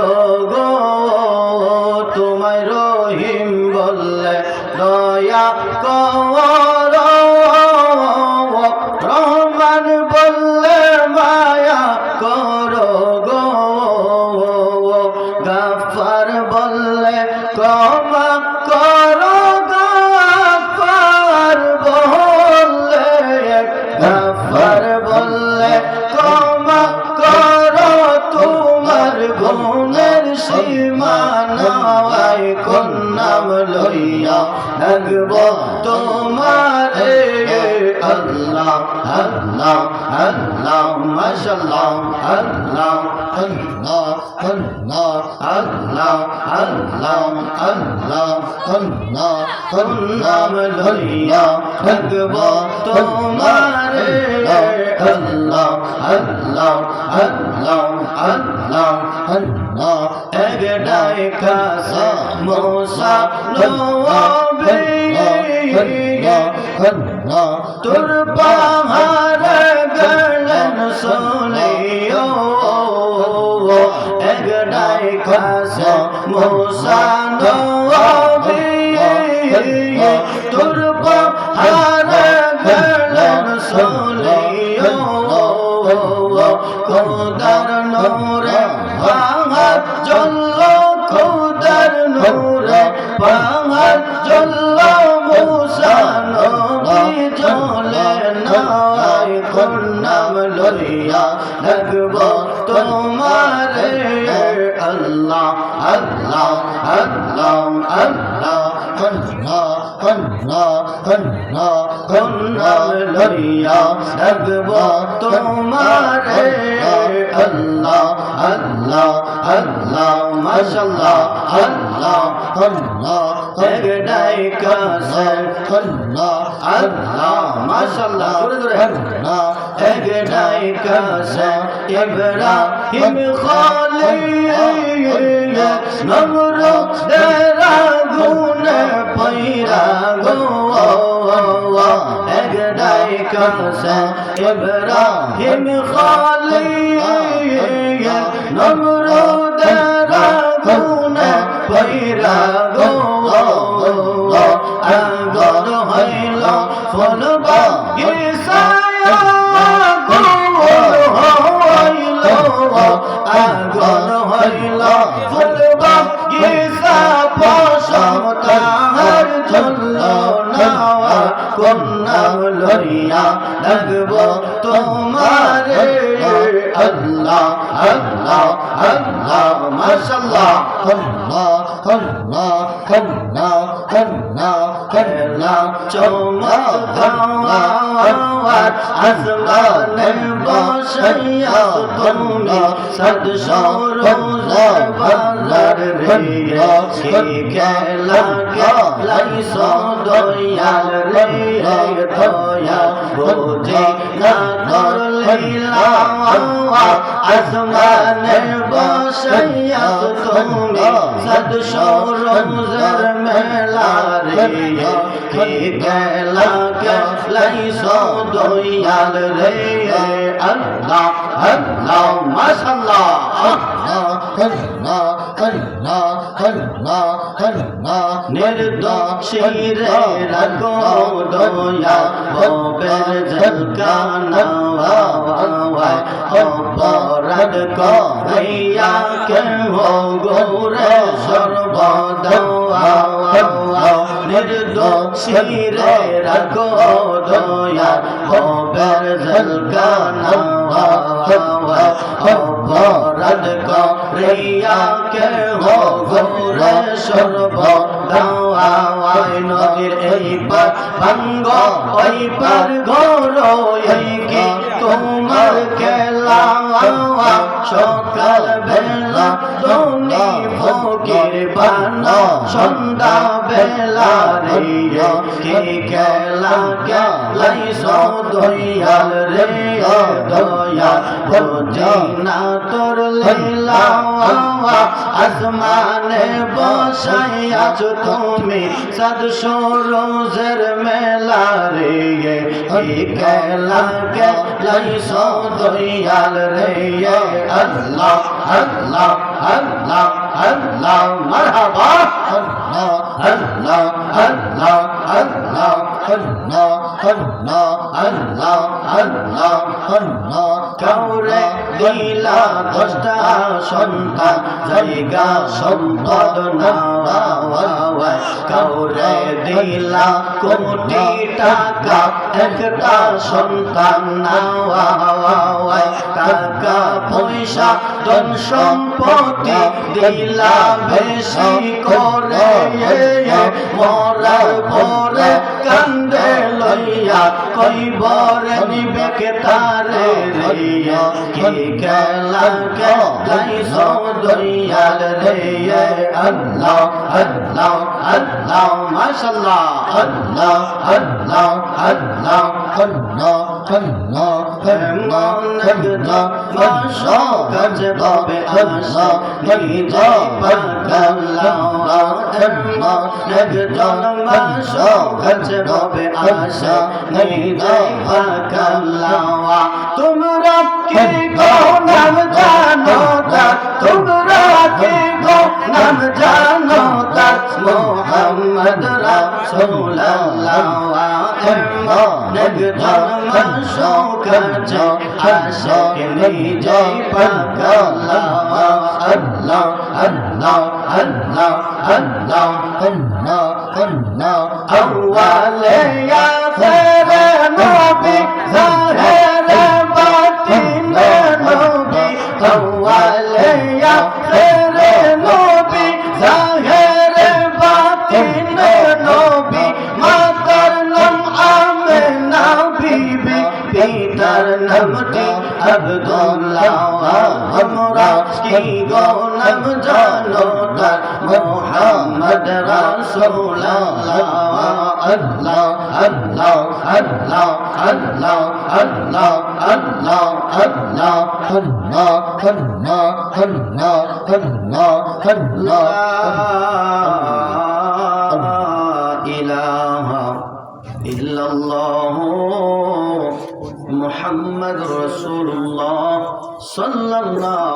করো গুণের সীমানায় কোন নাম লইয়া লাগব তোমার আল্লাহ আল্লাহ আল্লাহ মাশাল্লাহ আল্লাহ আল্লাহ আল্লাহ আল্লাহ আল্লাহ আল্লাহ আল্লাহ নাম লইয়া লাগব তোমার আল্লাহ আল্লাহ আল্লাহ আল্লাহ আল্লাহ একটাই কাছে মোসা লোবে তোর পাহাড় গলন সোনিও একটাই কাছে মোসা লোবে তোর পাহাড় গলন সোনিও খোদার নূরে কোন নাম লইয়া লাগব তোমার আল্লাহ আল্লাহ আল্লাহ আল্লাহ আল্লাহ লইয়া লাগব তোমার আল্লাহ আল্লাহ আল্লাহ মাশাল্লাহ আল্লাহ আল্লাহ, একটাই কাছে আল্লাহ আল্লাহ মাশাল্লাহ জোরে জোরে। আল্লাহ, একটাই কাছে ইব্রাহিম খলিল নমরুদ দেরা গুনে পয়রা গো। একটাই কাছে ইব্রাহিম খলিল নমরুদ লইয়া লাগব আল্লাহ আল্লাহ আল্লাহ আল্লাহ চমক হাওয়ার আসমানে বসাইয়া তুমি সদ সরোজ বাজার রে খেলা খেলাই সদয়াল রে দয়া বোঝে না করলিলা আসমানে বসাইয়া তুমি সদ সরোজের মেলা রে খেলা খেলাই সদয়াল রে আল্লাহ আল্লাহ মাশাল্লাহ নির্দোষীরে রাখো দয়া ভবের ঝলকানা অপরাধ করাইয়া কে হো গৌরে সর্বদা নির্দোষীরে রাখো দয়া ভবের ঝলকানা অপরাধ করিয়া কে হো গৌরে সর্বদাওয়াই নদীর এই পার ভাঙ্গ ওই পার ঘোর এই কি তোমার খেলা সকাল বেলা তুমি বানা সন্ধ্যা বেলা রে কি খেলা খেলাই সদয়াল রে দয়া বোঝে না তোর লীলা আসমানে বসাই আছো তুমি সাদ সরোজের মেলা রে খেলা খেলাই সদয়াল রে, আল্লাহ আল্লাহ আল্লাহ। আল্লাহ, মারহাবা। আল্লাহ আল্লাহ আল্লাহ আল্লাহ আল্লাহ আল্লাহ আল্লাহ আল্লাহ আল্লাহ। কাউরে দিলা দশটা সন্তান, জায়গা সম্পদ নাওয়া কাউরে দিলা কোটি টাকা, একটা সন্তান নাওয়া টাকা, পয়সা, ধন সম্পত্তি দিলা বেশি করে মরার পরে কান্দে লইয়া কইবরে নিবেকে তারে রিয়া কি খেলা খেলাই সদইয়াল রে? আল্লাহ আল্লাহ। আল্লাহ মাশাআল্লাহ আল্লাহ আল্লাহ আল্লাহ আল্লাহ আল্লাহ আল্লাহ মাশা গজ বাবে আল্লাহ পাকাল্লাহ আল্লাহ নগদন মাশা গজ বাবে আশা নিজে পাকাল্লাহ তোমরা কি গো নাম জানো তা তোমরা কি গো নাম জানো তা মোহাম্মদ রাসূলুল্লাহ নগদন মাশা গজ আশা নিজে পাকাল্লাহ আল্লাহ আল্লাহ আল্লাহ আল্লাহ আল্লাহ আল্লাহ আউয়ালে নামটি আব্দুল্লাহ আমরা কি গো নাম জানো তার মোহাম্মদ রাসূলুল্লাহ আল্লাহ আল্লাহ আল্লাহ আল্লাহ আল্লাহ আল্লাহ আল্লাহ আল্লাহ আল্লাহ আল্লাহ আল্লাহ আল্লাহ সাল্লাল্লাহ